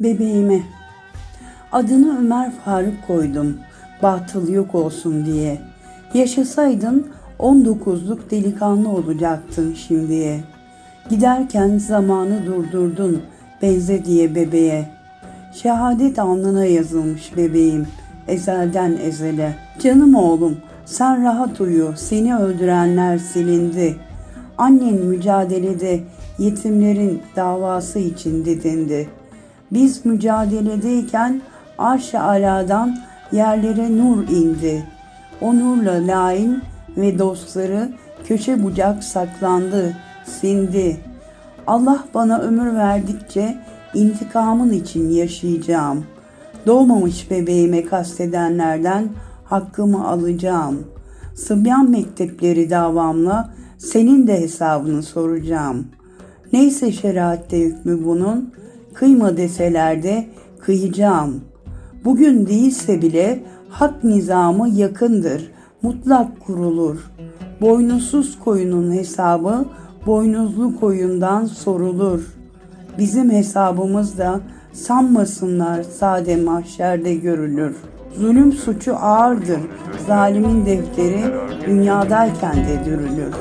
Bebeğime. Adını Ömer Faruk koydum. Batıl yok olsun diye. Yaşasaydın 19'luk delikanlı olacaktın şimdiye. Giderken zamanı durdurdun benze diye bebeğe. Şehadet alnına yazılmış bebeğim ezelden ezele. Canım oğlum sen rahat uyu seni öldürenler silindi. Annen mücadelede yetimlerin davası için didindi. Biz mücadeledeyken arş-ı aladan yerlere nur indi. O nurla lain ve dostları köşe bucak saklandı, sindi. Allah bana ömür verdikçe intikamın için yaşayacağım. Doğmamış bebeğime kastedenlerden hakkımı alacağım. Sıbyan mektepleri davamla senin de hesabını soracağım. Neyse şeriatte hükmü bunun, kıyma deseler de kıyacağım. Bugün değilse bile hak nizamı yakındır, mutlak kurulur. Boynuzsuz koyunun hesabı boynuzlu koyundan sorulur. Bizim hesabımız da sanmasınlar sade mahşerde görülür. Zulüm suçu ağırdır, zalimin defteri dünyadayken de dürülür.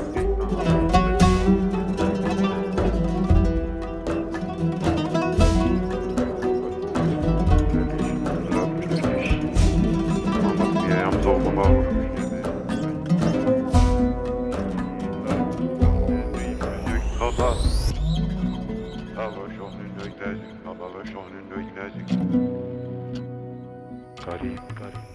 Baba. Baba şohnun döglecik. Baba şohnun döglecik. Garip garip.